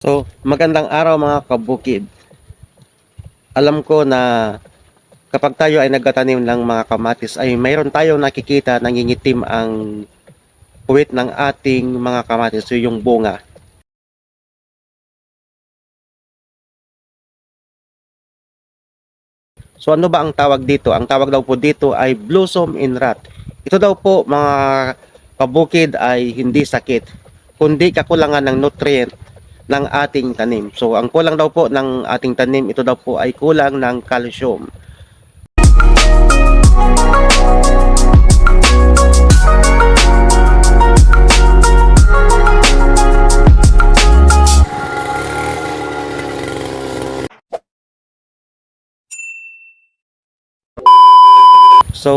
So, magandang araw mga kabukid. Alam ko na kapag tayo ay nagtatanim ng mga kamatis ay mayroon tayong nakikita nangingitim ang puwit ng ating mga kamatis, so yung bunga. So ano ba ang tawag dito? Ang tawag daw po dito ay blossom in rot. Ito daw po mga kabukid ay hindi sakit, kundi kakulangan ng nutrient ng ating tanim. So ang kulang daw po ng ating tanim, ito daw po ay kulang ng calcium. So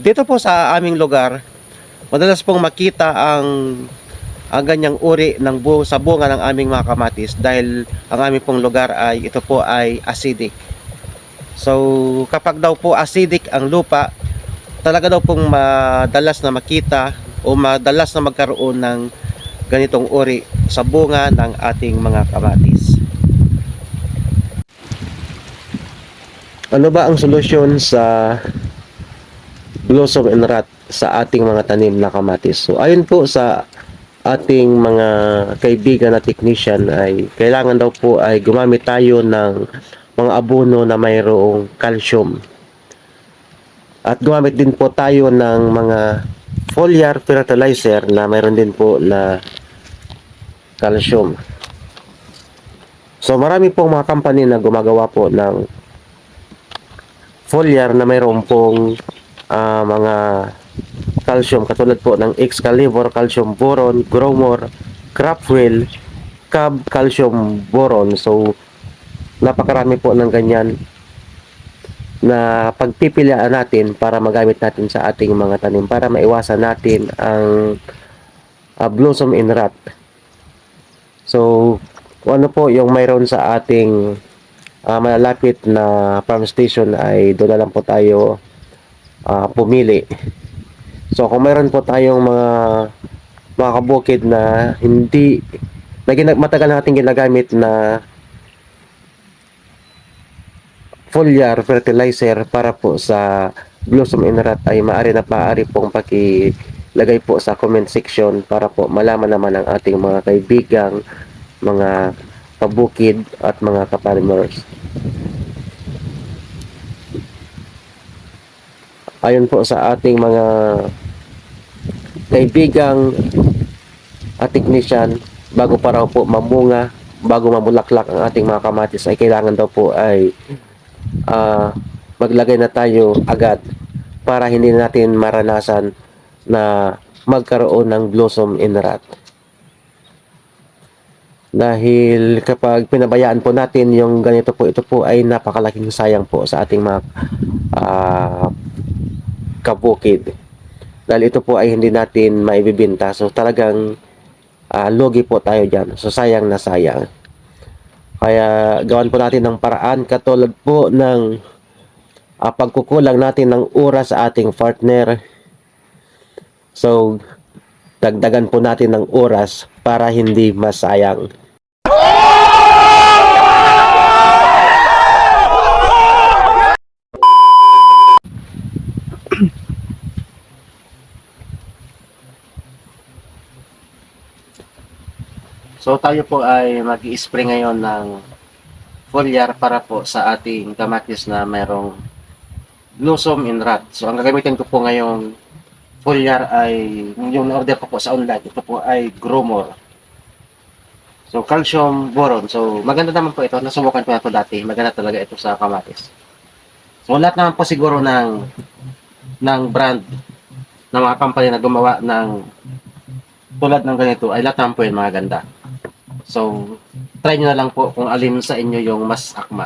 dito po sa aming lugar, madalas pong makita ang ang ganyang uri ng bu sa bunga ng aming mga kamatis dahil ang aming pong lugar ay ito po ay acidic. So kapag daw po acidic ang lupa, talaga daw pong madalas na makita o madalas na magkaroon ng ganitong uri sa bunga ng ating mga kamatis. Ano ba ang solusyon sa blossom and rot sa ating mga tanim na kamatis? So ayon po sa ating mga kaibigan na technician ay kailangan daw po ay gumamit tayo ng mga abono na mayroong calcium. At gumamit din po tayo ng mga foliar fertilizer na mayroon din po na calcium. So marami pong mga company na gumagawa po ng foliar na mayroon pong ah, mga calcium katulad po ng Excalibur calcium boron, Gromor, Cropwell, Cab calcium boron. So napakarami po ng ganyan na pagpipilian natin para magamit natin sa ating mga tanim para maiwasan natin ang ah, blossom in rot. So ano po yung mayroon sa ating ah, malalapit na farm station ay doon na lang po tayo ah, pumili. So kung mayroon po tayong mga mga kabukid na hindi na gina- matagal natin ginagamit na foliar fertilizer para po sa blossom in rot ay maaari na maaari pong pakilagay po sa comment section para po malaman naman ng ating mga kaibigang mga kabukid at mga kaparmers. Ayon po sa ating mga kaibigang at technician, bago pa raw po mamunga, bago mamulaklak ang ating mga kamatis ay kailangan daw po ay ah, maglagay na tayo agad para hindi natin maranasan na magkaroon ng blossom in rot. Dahil kapag pinabayaan po natin yung ganito po, ito po ay napakalaking sayang po sa ating mga ah, kabukid. Dahil ito po ay hindi natin maibibinta. So talagang ah, logi po tayo dyan. So sayang na sayang. Kaya gawan po natin ng paraan katulad po ng ah, pagkukulang natin ng oras sa ating partner. So dagdagan po natin ng oras para hindi masayang. So tayo po ay mag spray ngayon ng foliar para po sa ating kamatis na mayroong blossom in rot. So ang gagamitin ko po ngayong foliar ay yung order ko po sa online. Ito po ay Gromor. So calcium boron. So maganda naman po ito. Nasubukan ko na ito dati. Maganda talaga ito sa kamatis. So lahat naman po siguro ng ng brand ng mga company na gumawa ng tulad ng ganito ay lahat naman po yun mga ganda. So, try nyo na lang po kung alin sa inyo yung mas akma.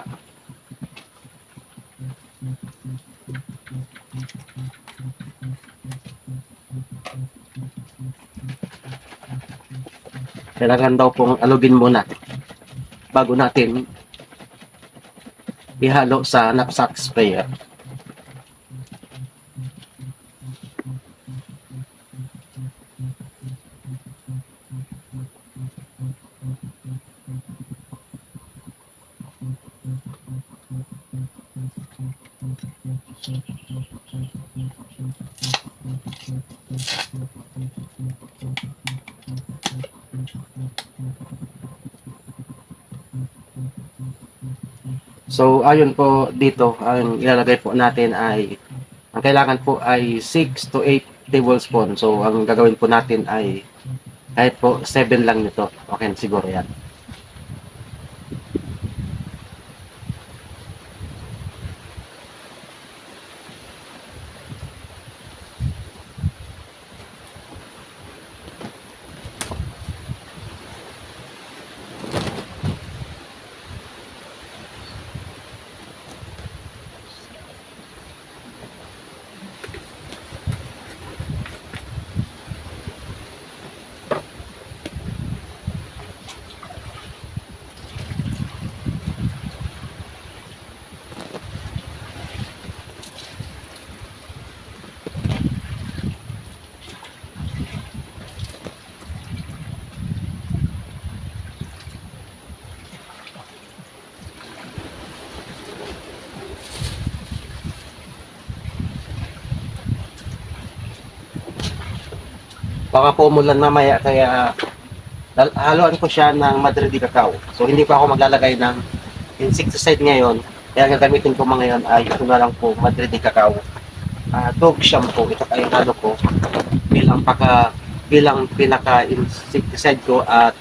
Kailangan daw pong alugin muna bago natin ihalo sa knapsack sprayer. So, ayun po dito, ang ilalagay po natin ay, ang kailangan po ay 6 to 8 tablespoon. So, ang gagawin po natin ay kahit po 7 lang nito. Okay, siguro yan. Baka po umulan mamaya kaya haluan ko siya ng Madrid cacao. So hindi pa ako maglalagay ng insecticide ngayon. Kaya gagamitin ko mga ngayon ay ito na lang po Madrid cacao. Ah, dog shampoo ito ay halo ko bilang paka bilang pinaka insecticide ko at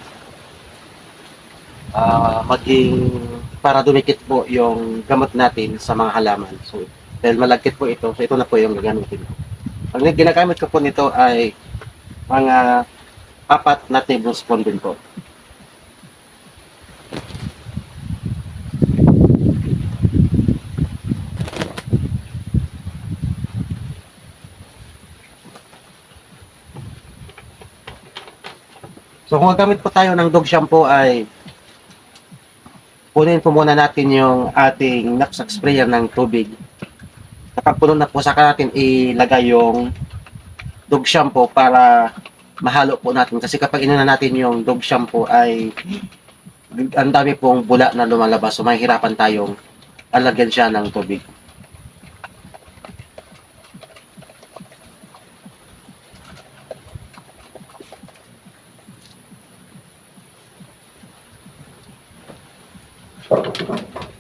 ah, maging para dumikit po yung gamot natin sa mga halaman. So dahil malagkit po ito, so ito na po yung gagamitin ko. Ang ginagamit ko po nito ay mga apat na tablespoon din po. So kung gagamit po tayo ng dog shampoo ay punin po muna natin yung ating knapsack sprayer ng tubig. Kapag puno na po, saka natin ilagay yung dog shampoo para mahalo po natin. Kasi kapag inuna natin yung dog shampoo ay ang dami pong bula na lumalabas. So mahihirapan tayong alagyan siya ng tubig. So, ayan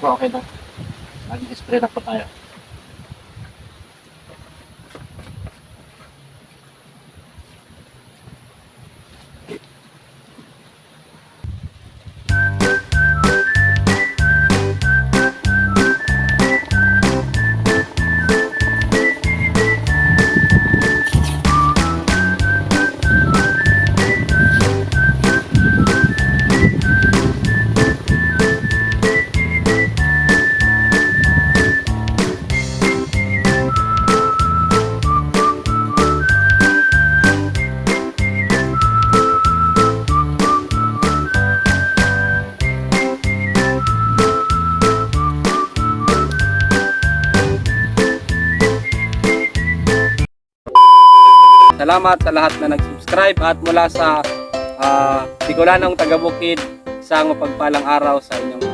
po, okay na. Mag-spray na po tayo. Salamat sa lahat na nag-subscribe at mula sa uh, Bicolanong Tagabukid, isang mapagpalang araw sa inyong